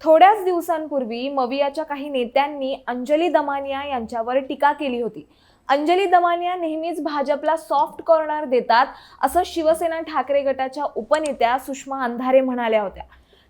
थोड्याच दिवसांपूर्वी मवियाच्या काही नेत्यांनी अंजली दमानिया यांच्यावर टीका केली होती. अंजली दमानिया नेहमीच भाजपला सॉफ्ट कॉर्नर देतात असं शिवसेना ठाकरे गटाच्या उपनेत्या सुषमा अंधारे म्हणाल्या होत्या.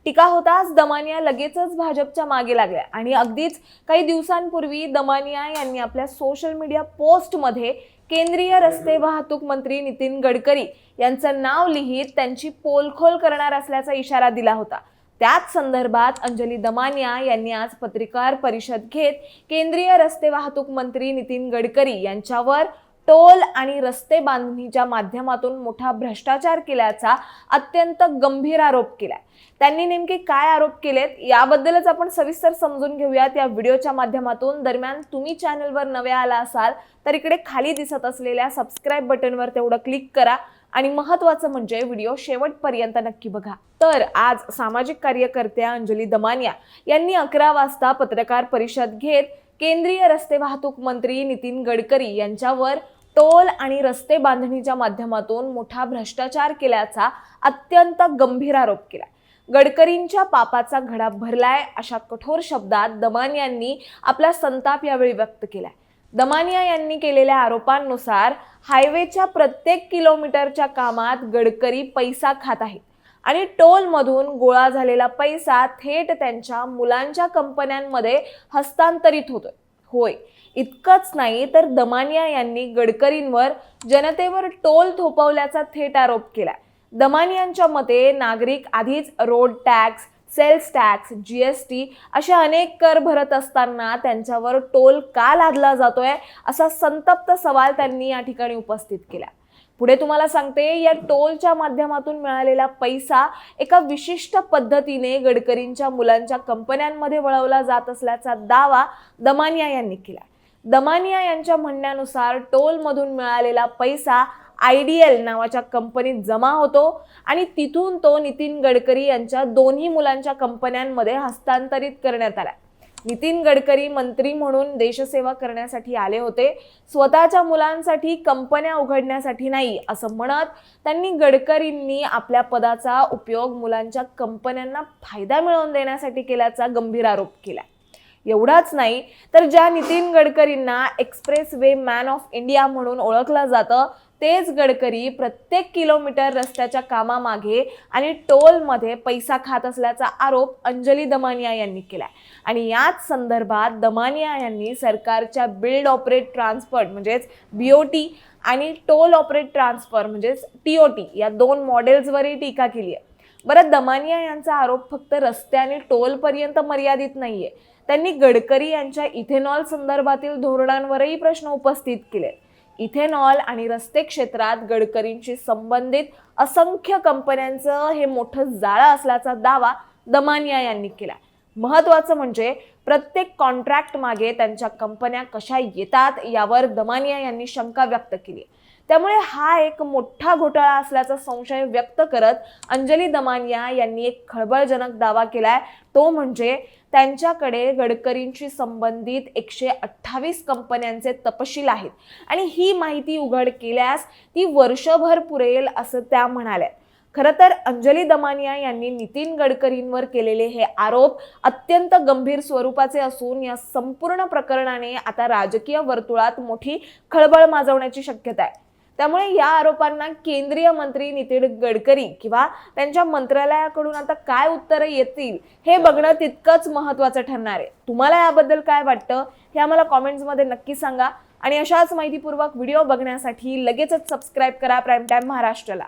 टीका होताच दमानिया लगेचच भाजपच्या मागे लागल्या आणि अगदीच काही दिवसांपूर्वी दमानिया यांनी आपल्या सोशल मीडिया पोस्टमध्ये केंद्रीय रस्ते वाहतूक मंत्री नितीन गडकरी यांचं नाव लिहित त्यांची पोलखोल करणार असल्याचा इशारा दिला होता. त्याच संदर्भात अंजली दमानिया यांनी आज पत्रकार परिषद घेत केंद्रीय रस्ते वाहतूक मंत्री नितीन गडकरी यांच्यावर टोल आणि रस्ते बांधणीच्या माध्यमातून मोठा भ्रष्टाचार केल्याचा अत्यंत गंभीर आरोप केलाय. त्यांनी नेमके काय आरोप केलेत याबद्दलच आपण सविस्तर समजून घेऊयात. या व्हिडिओच्या माध्यमातून दरम्यान तुम्ही चॅनलवर नवे आला असाल तर इकडे खाली दिसत असलेल्या सबस्क्राईब बटनवर तेवढं क्लिक करा. आणि महत्त्वाचं म्हणजे व्हिडिओ शेवटपर्यंत नक्की बघा. तर आज सामाजिक कार्यकर्त्या अंजली दमानिया यांनी अकरा वाजता पत्रकार परिषद घेत केंद्रीय रस्ते वाहतूक मंत्री नितीन गडकरी यांच्यावर टोल आणि रस्ते बांधणीच्या माध्यमातून मोठा भ्रष्टाचार केल्याचा अत्यंत गंभीर आरोप केला गडकरींच्या पापाचा घडा भरलाय अशा कठोर शब्दात दमान यांनी आपला संताप यावेळी व्यक्त केलाय. दमानिया यांनी केलेल्या आरोपांनुसार हायवेच्या प्रत्येक किलोमीटरच्या कामात गडकरी पैसा खात आहेत आणि टोलमधून गोळा झालेला पैसा थेट त्यांच्या मुलांच्या कंपन्यांमध्ये हस्तांतरित होतोय. होय इतकंच नाही तर दमानिया यांनी गडकरींवर जनतेवर टोल थोपवल्याचा थेट आरोप केला दमानियांच्या मते नागरिक आधीच road tax sales tax G S T असे अनेक कर भरत असताना त्यांच्यावर टोल का लादला जातोय असा संतप्त सवाल त्यांनी या ठिकाणी उपस्थित केला. पुढे तुम्हाला सांगते या टोलच्या माध्यमातून मिळालेला पैसा एका विशिष्ट पद्धतीने गडकरींच्या मुलांच्या कंपन्यांमध्ये वळवला जात असल्याचा दावा दमानिया यांनी केला. दमानिया यांच्या म्हणण्यानुसार टोलमधून मिळालेला पैसा आय डी एल नावाच्या कंपनीत जमा होतो आणि तिथून तो नितीन गडकरी यांच्या दोन्ही मुलांच्या कंपन्यांमध्ये हस्तांतरित करण्यात आला. नितीन गडकरी मंत्री म्हणून देशसेवा करण्यासाठी आले होते. स्वतःच्या मुलांसाठी कंपन्या उघडण्यासाठी नाही असं म्हणत त्यांनी गडकरींनी आपल्या पदाचा उपयोग मुलांच्या कंपन्यांना फायदा मिळवून देण्यासाठी केल्याचा गंभीर आरोप केला. एवढाच नाही तर ज्या नितीन गडकरींना expressway man of India म्हणून ओळखलं जातं तेच गडकरी प्रत्येक किलोमीटर रस्त्याच्या कामामागे आणि टोलमध्ये पैसा खात असल्याचा आरोप अंजली दमानिया यांनी केला आहे आणि याच संदर्भात दमानिया यांनी सरकारच्या बिल्ड ऑपरेट ट्रान्सफर म्हणजेच बी ओ टी आणि टोल ऑपरेट ट्रान्सफर म्हणजेच टी ओ टी या दोन मॉडेल्सवरही टीका केली आहे. बरं दमानिया यांचा आरोप फक्त रस्ते आणि टोलपर्यंत मर्यादित नाही आहे त्यांनी गडकरी यांच्या इथेनॉल संदर्भातील धोरणांवरही प्रश्न उपस्थित केले इथेनॉल आणि रस्ते क्षेत्रात गडकरींशी संबंधित असंख्य कंपन्यांचं हे मोठं जाळं असल्याचा दावा दमानिया यांनी केला महत्वाचं म्हणजे प्रत्येक कॉन्ट्रॅक्ट मागे त्यांच्या कंपन्या कशा येतात यावर दमानिया यांनी शंका व्यक्त केली त्यामुळे हा एक मोठा घोटाळा असल्याचा संशय व्यक्त करत अंजली दमानिया यांनी एक खळबळजनक दावा केलाय. तो म्हणजे त्यांच्याकडे गडकरींशी संबंधित एकशे अठ्ठावीस कंपन्यांचे तपशील आहेत. आणि ही माहिती उघड केल्यास ती वर्षभर पुरेल असं त्या म्हणाल्या. खरं तर अंजली दमानिया यांनी नितीन गडकरींवर केलेले हे आरोप अत्यंत गंभीर स्वरूपाचे असून या संपूर्ण प्रकरणाने आता राजकीय वर्तुळात मोठी खळबळ माजवण्याची शक्यता आहे. त्यामुळे या आरोपांना केंद्रीय मंत्री नितीन गडकरी किंवा त्यांच्या मंत्रालयाकडून आता काय उत्तरं येतील हे बघणं तितकंच महत्त्वाचं ठरणार आहे. तुम्हाला याबद्दल काय वाटतं हे आम्हाला कॉमेंट्समध्ये नक्की सांगा. आणि अशाच माहितीपूर्वक व्हिडिओ बघण्यासाठी लगेचच सबस्क्राईब करा. Prime time महाराष्ट्रला.